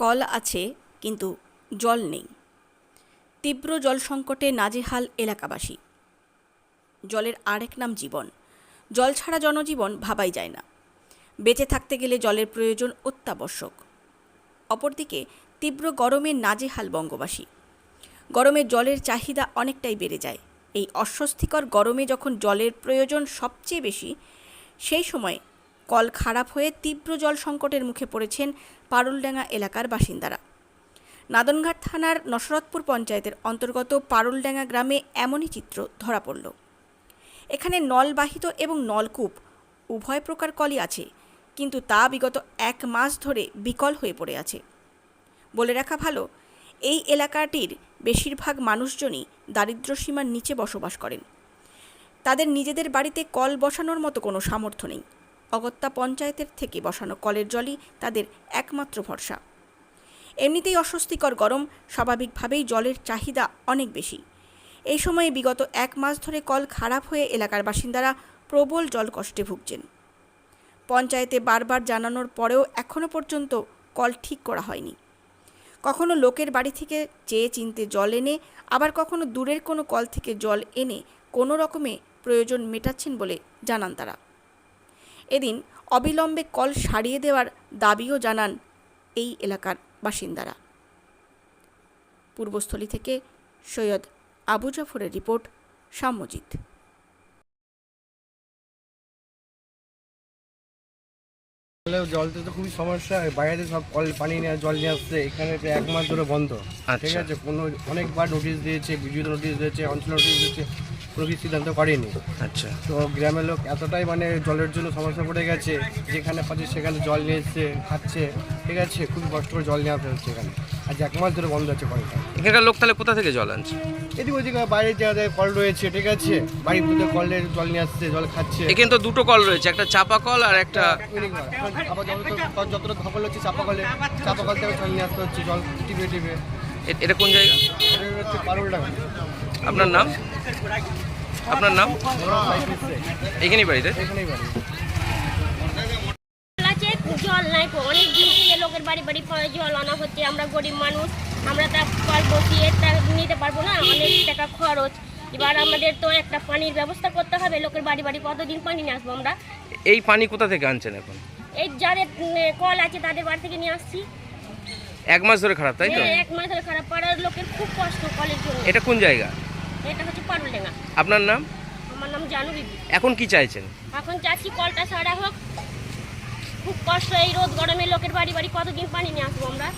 Call আছে, কিন্তু জল নেই। তীব্র জল সংকটে নাজেহাল এলাকাবাসী। জলের আরেক নাম জীবন। জল ছাড়া জনজীবন ভাবাই যায় না। বেঁচে থাকতে গেলে জলের প্রয়োজন অত্যাবশ্যক। অপরদিকে, তীব্র গরমে নাজেহাল বঙ্গবাসী। গরমে জলের চাহিদা অনেকটাই বেড়ে যায়। এই অস্বস্তিকর গরমে যখন জলের প্রয়োজন সবচেয়ে বেশি, সেই সময় কল খারাপ হয়ে তীব্র জল সংকটের মুখে পড়েছেন পারুলডাঙ্গা এলাকার বাসিন্দারা। নাদনঘাট থানার নসরতপুর পঞ্চায়েতের অন্তর্গত পারুলডাঙ্গা গ্রামে এমনই চিত্র ধরা পড়ল। এখানে নলবাহিত এবং নলকূপ উভয় প্রকার কলই আছে, কিন্তু তা বিগত এক মাস ধরে বিকল হয়ে পড়ে আছে। বলে রাখা ভালো, এই এলাকাটির বেশিরভাগ মানুষজনই দারিদ্র্যসীমার নিচে বসবাস করেন। তাদের নিজেদের বাড়িতে কল বসানোর মতো কোনো সামর্থ্য নেই। অগত্যা পঞ্চায়েতের থেকে বসানো কলের জলই তাদের একমাত্র ভরসা। এমনিতেই অস্বস্তিকর গরম স্বাভাবিকভাবেই জলের চাহিদা অনেক বেশি। এই সময়ে বিগত এক মাস ধরে কল খারাপ হয়ে এলাকার বাসিন্দারা প্রবল জল কষ্টে ভুগছেন। পঞ্চায়েতে বারবার জানানোর পরেও এখনও পর্যন্ত কল ঠিক করা হয়নি। কখনো লোকের বাড়ি থেকে চেয়ে চিনতে জল এনে, আবার কখনো দূরের কোনো কল থেকে জল এনে কোনো রকমে প্রয়োজন মেটাচ্ছেন বলে জানান তারা। এদিন অবিলম্বে কল সারিয়ে দেওয়ার দাবিও জানান এই এলাকার বাসিন্দারা। পূর্বস্থলী থেকে সৈয়দ আবু জাফরের রিপোর্ট সাম্যজিৎ। জল তো খুবই সমস্যা বাইরে সব কল পানি নিয়ে জল নিয়ে আসছে এখানে তো এক মাস ধরে বন্ধ। ঠিক আচ্ছা। আছে কোনো অনেকবার নোটিশ দিয়েছে বিদ্যুৎ নোটিশ দিয়েছে অঞ্চল নোটিশ দিয়েছে। কিছু সিদ্ধান্ত করেনি। আচ্ছা। তো গ্রামের লোক এতটাই মানে জলের জন্য সমস্যা পড়ে গেছে যেখানে পাচ্ছে সেখানে জল নিয়ে এসছে খাচ্ছে ঠিক আছে? খুবই কষ্ট করে জল নেওয়া হচ্ছে এখানে। আজ এক মাস ধরে বন্ধ আছে কলটা এখানকার লোক তাহলে কোথা থেকে জল আনছে? এদিক ওদিক বাইরে জায়গায় কল রয়েছে ঠিক আছে? বাড়ির মধ্যে কলের জল নিয়ে আসছে জল খাচ্ছে। এখানে তো দুটো কল রয়েছে একটা চাপা কল আর একটা আবার যত যতটা ধকল হচ্ছে চাপা কলে চাপা কল থেকে জল নিয়ে আসতে হচ্ছে জল টিপে টিপে। এটা কোন জায়গা আপনার নাম? আপনার নাম? এখানেই বাড়িতে জল নাই অনেক দিন থেকে লোকের বাড়ি বাড়ি জল আনা হচ্ছে। আমরা গরিব মানুষ আমরা তা কল বসিয়ে তা নিতে পারব না অনেক টাকা খরচ। এবার আমাদের তো একটা পানির ব্যবস্থা করতে হবে লোকের বাড়ি বাড়ি কতদিন পানি নিয়ে আসব আমরা? এই পানি কোথা থেকে আনছেন এখন? এই যাদের কল আছে তাদের বাড়ি থেকে নিয়ে আসছি। এক মাস ধরে খারাপ তাই তো? এই এক মাস ধরে খারাপ। পাড়ার লোকের খুব কষ্ট কলের জন্য। এটা কোন জায়গা? এটা হচ্ছে পারুলেঙ্গা আপনার নাম? আমার নাম জানু বিবি। এখন কি চাইছেন? এখন চাচ্ছি কলটা সারা হোক। খুব কষ্ট এই রোদ গরমে লোকের বাড়ি বাড়ি কতদিন পানি নিয়ে আসব আমরা?